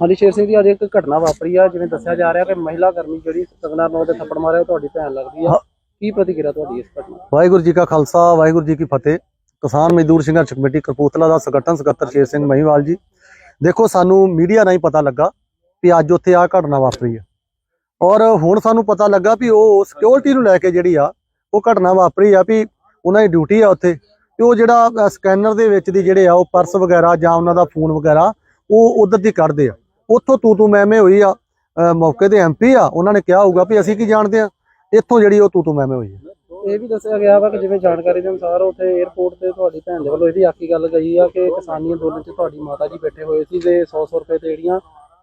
ਹਾਂਜੀ ਸ਼ੇਰ ਸਿੰਘ ਜੀ ਅੱਜ ਇੱਕ ਘਟਨਾ ਵਾਪਰੀ ਆ ਜਿਵੇਂ ਦੱਸਿਆ ਜਾ ਰਿਹਾ ਕਿ ਮਹਿਲਾ ਕਰਮੀ ਜਿਹੜੀ ਕੰਗਨਾ ਰਣੌਤ ਦੇ ਥੱਪੜ ਮਾਰਿਆ ਉਹ ਤੁਹਾਡੀ ਭੈਣ ਲੱਗਦੀ ਆ। ਕੀ ਪ੍ਰਤੀਕਿਰਿਆ ਤੁਹਾਡੀ ਇਸ ਘਟਨਾ ਵਾਹਿਗੁਰੂ ਜੀ ਕਾ ਖਾਲਸਾ ਵਾਹਿਗੁਰੂ ਜੀ ਕੀ ਫਤਿਹ। ਕਿਸਾਨ ਮਜ਼ਦੂਰ ਸੰਘਰਸ਼ ਕਮੇਟੀ ਕਪੂਰਥਲਾ ਦਾ ਸੰਗਠਨ ਸਕੱਤਰ ਸ਼ੇਰ ਸਿੰਘ ਮਹੀਵਾਲ ਜੀ। ਦੇਖੋ ਸਾਨੂੰ ਮੀਡੀਆ ਰਾਹੀਂ ਪਤਾ ਲੱਗਾ ਕਿ ਅੱਜ ਉੱਥੇ ਆ ਘਟਨਾ ਵਾਪਰੀ ਹੈ ਔਰ ਹੁਣ ਸਾਨੂੰ ਪਤਾ ਲੱਗਾ ਵੀ ਉਹ ਸਿਕਿਉਰਿਟੀ ਨੂੰ ਲੈ ਕੇ ਜਿਹੜੀ ਆ ਉਹ ਘਟਨਾ ਵਾਪਰੀ ਆ ਵੀ ਉਹਨਾਂ ਦੀ ਡਿਊਟੀ ਆ ਉੱਥੇ। ਤੇ ਉਹ ਜਿਹੜਾ ਸਕੈਨਰ ਦੇ ਵਿੱਚ ਦੀ ਜਿਹੜੇ ਆ ਉਹ ਪਰਸ ਵਗੈਰਾ ਜਾਂ ਉਹਨਾਂ ਦਾ ਫੋਨ ਵਗੈਰਾ ਉਹ ਉਧਰ ਦੀ ਕੱਢਦੇ ਆ। ਉੱਥੋਂ ਤੂੰ ਤੂੰ ਮੈਂ ਮੈਂ ਹੋਈ ਆ ਮੌਕੇ ਦੇ ਐਮਪੀ ਆ ਉਹਨਾਂ ਨੇ ਕਿਹਾ ਹੋਊਗਾ ਵੀ ਅਸੀਂ ਕੀ ਜਾਣਦੇ ਆ ਇੱਥੋਂ ਜਿਹੜੀ ਉਹ ਤੂੰ ਤੂੰ ਮੈਂ ਮੈਂ ਹੋਈ ਆ। ਇਹ ਵੀ ਦੱਸਿਆ ਗਿਆ ਵਾ ਕਿ ਜਿਵੇਂ ਜਾਣਕਾਰੀ ਦੇ ਅਨੁਸਾਰ ਉੱਥੇ 에ਅਰਪੋਰਟ ਤੇ ਤੁਹਾਡੀ ਭੈਣ ਦੇ ਵੱਲੋਂ ਇਹ ਵੀ ਆਖੀ ਗੱਲ ਗਈ ਆ ਕਿ ਕਿਸਾਨੀ ਅੰਦੋਲਨ 'ਚ ਤੁਹਾਡੀ ਮਾਤਾ ਜੀ ਬੈਠੇ ਹੋਏ ਸੀ ਤੇ 100-100 ਰੁਪਏ ਤੇ ਜਿਹੜੀਆਂ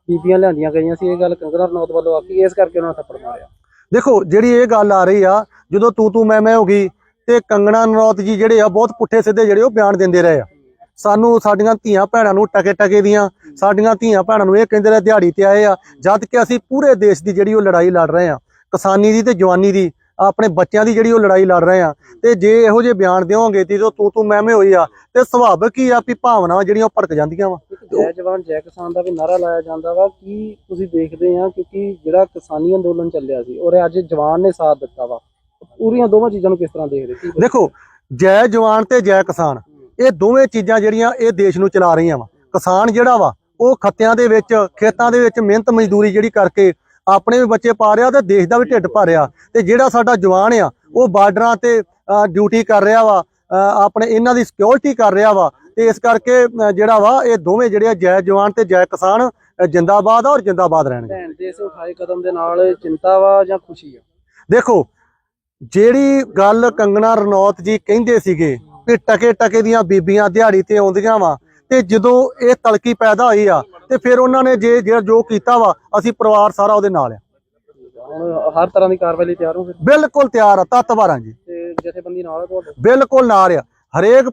ਬੀਬੀਆਂ ਲਿਆਂਦੀਆਂ ਗਈਆਂ ਸੀ ਇਹ ਗੱਲ ਕੰਗਨਾ ਰਣੌਤ ਵੱਲੋਂ ਆਖੀ ਇਸ ਕਰਕੇ ਉਹਨਾਂ ਥੱਪੜ ਮਾਰਿਆ। ਦੇਖੋ ਜਿਹੜੀ ਇਹ ਗੱਲ ਆ ਰਹੀ ਆ ਜਦੋਂ ਤੂੰ ਤੂੰ ਮੈਂ ਮੈਂ ਹੋ ਗਈ ਤੇ ਕੰਗਣਾ ਨਰੌਤ ਜੀ ਜਿਹੜੇ ਆ ਬਹੁਤ ਪੁੱਠੇ ਸਿੱਧੇ ਜਿਹੜੇ ਉਹ ਬਿਆਨ ਦਿੰਦੇ ਰਹੇ ਆ। ਸਾਨੂੰ ਸਾਡੀਆਂ ਧੀਆਂ ਭੈਣਾਂ ਨੂੰ ਟਕੇ ਟਕੇ ਦੀਆਂ ਸਾਡੀਆਂ ਧੀਆਂ ਭੈਣਾਂ ਨੂੰ ਇਹ ਕਹਿੰਦੇ ਰਹੇ ਦਿਹਾੜੀ ਤੇ ਆਏ ਆ ਜਦ ਕਿ ਅਸੀਂ ਪੂਰੇ ਦੇਸ਼ ਦੀ ਜਿਹੜੀ ਉਹ ਲੜਾਈ ਲੜ ਰਹੇ ਆ ਕਿਸਾਨੀ ਦੀ ਤੇ ਜਵਾਨੀ ਦੀ ਆਪਣੇ ਬੱਚਿਆਂ ਦੀ ਜਿਹੜੀ ਉਹ ਲੜਾਈ ਲੜ ਰਹੇ ਆ। ਤੇ ਜੇ ਇਹੋ ਜਿਹੇ ਬਿਆਨ ਦਿਓਗੇ ਤੇ ਜਦੋਂ ਤੂੰ ਤੂੰ ਮੈਂ ਮੈਂ ਹੋਈ ਆ ਤੇ ਸੁਭਾਵਿਕ ਹੀ ਆ ਵੀ ਭਾਵਨਾਵਾਂ ਜਿਹੜੀਆਂ ਉਹ ਭੜਕ ਜਾਂਦੀਆਂ ਵਾ? ਜੈ ਜਵਾਨ ਜੈ ਕਿਸਾਨ ਦਾ ਵੀ ਨਾਰਾ ਲਾਇਆ ਜਾਂਦਾ ਵਾ ਕੀ ਤੁਸੀਂ ਦੇਖਦੇ ਆ ਕਿਉਂਕਿ ਜਿਹੜਾ ਕਿਸਾਨੀ ਅੰਦੋਲਨ ਚੱਲਿਆ ਸੀ ਔਰ ਅੱਜ ਜਵਾਨ ਨੇ ਸਾਥ ਦਿੱਤਾ ਵਾ। ਪੂਰੀਆਂ ਦੋਵਾਂ ਚੀਜ਼ਾਂ ਨੂੰ ਕਿਸ ਤਰ੍ਹਾਂ ਦੇਖਦੇ ਦੇਖੋ ਜੈ ਜਵਾਨ ਤੇ ਜੈ ਕਿਸਾਨ। ਇਹ ਦੋਵੇਂ ਚੀਜ਼ਾਂ ਜਿਹੜੀਆਂ ਇਹ ਦੇਸ਼ ਨੂੰ ਚਲਾ ਰਹੀਆਂ ਵਾ। ਕਿਸਾਨ ਜਿਹੜਾ ਵਾ ਉਹ ਖੱਤਿਆਂ ਦੇ ਵਿੱਚ ਖੇਤਾਂ ਦੇ ਵਿੱਚ ਮਿਹਨਤ ਮਜ਼ਦੂਰੀ ਜਿਹੜੀ ਕਰਕੇ ਆਪਣੇ ਵੀ ਬੱਚੇ ਪਾ ਰਿਹਾ ਤੇ ਦੇਸ਼ ਦਾ ਵੀ ਢਿੱਡ ਭਰ ਰਿਹਾ। ਤੇ ਜਿਹੜਾ ਸਾਡਾ ਜਵਾਨ ਆ ਉਹ ਬਾਰਡਰਾਂ ਤੇ ਡਿਊਟੀ ਕਰ ਰਿਹਾ ਵਾ ਆਪਣੇ ਇਹਨਾਂ ਦੀ ਸਿਕਿਉਰਿਟੀ ਕਰ ਰਿਹਾ ਵਾ। ਤੇ ਇਸ ਕਰਕੇ ਜਿਹੜਾ ਵਾ ਇਹ ਦੋਵੇਂ ਜਿਹੜੇ ਆ ਜੈ ਜਵਾਨ ਤੇ ਜੈ ਕਿਸਾਨ ਜਿੰਦਾਬਾਦ ਆ ਔਰ ਜਿੰਦਾਬਾਦ ਰਹਿਣਗੇ। ਭੈਣ ਦੇ ਇਸ ਉਠਾਏ ਕਦਮ ਦੇ ਨਾਲ ਚਿੰਤਾ ਵਾ ਜਾਂ ਖੁਸ਼ੀ ਆ? ਦੇਖੋ ਜਿਹੜੀ ਗੱਲ ਕੰਗਣਾ ਰਣੌਤ ਜੀ ਕਹਿੰਦੇ ਸੀਗੇ ਵੀ ਟਕੇ ਟਕੇ ਦੀਆਂ ਬੀਬੀਆਂ ਦਿਹਾੜੀ ਤੇ ਆਉਂਦੀਆਂ ਵਾ। ਤੇ ਜਦੋਂ ਇਹ ਤਲਕੀ ਪੈਦਾ ਹੋਈ ਆ ਤੇ ਫਿਰ ਉਹਨਾਂ ਨੇ ਜੇ ਜਿਹੜਾ ਜੋ ਕੀਤਾ ਵਾ ਅਸੀਂ ਪਰਿਵਾਰ ਸਾਰਾ ਉਹਦੇ ਨਾਲ ਆ। ਹਰ ਤਰ੍ਹਾਂ ਦੀ ਕਾਰਵਾਈ ਲਈ ਤਿਆਰ ਹੋ ਬਿਲਕੁਲ ਤਿਆਰ ਆ ਤਤਵਾਰਾਂ ਜੀ। ਤੇ ਜਥੇਬੰਦੀ ਨਾਲ ਆ ਤੁਹਾਡੇ? ਬਿਲਕੁਲ ਨਾਲ ਆ। ਹਰੇਕ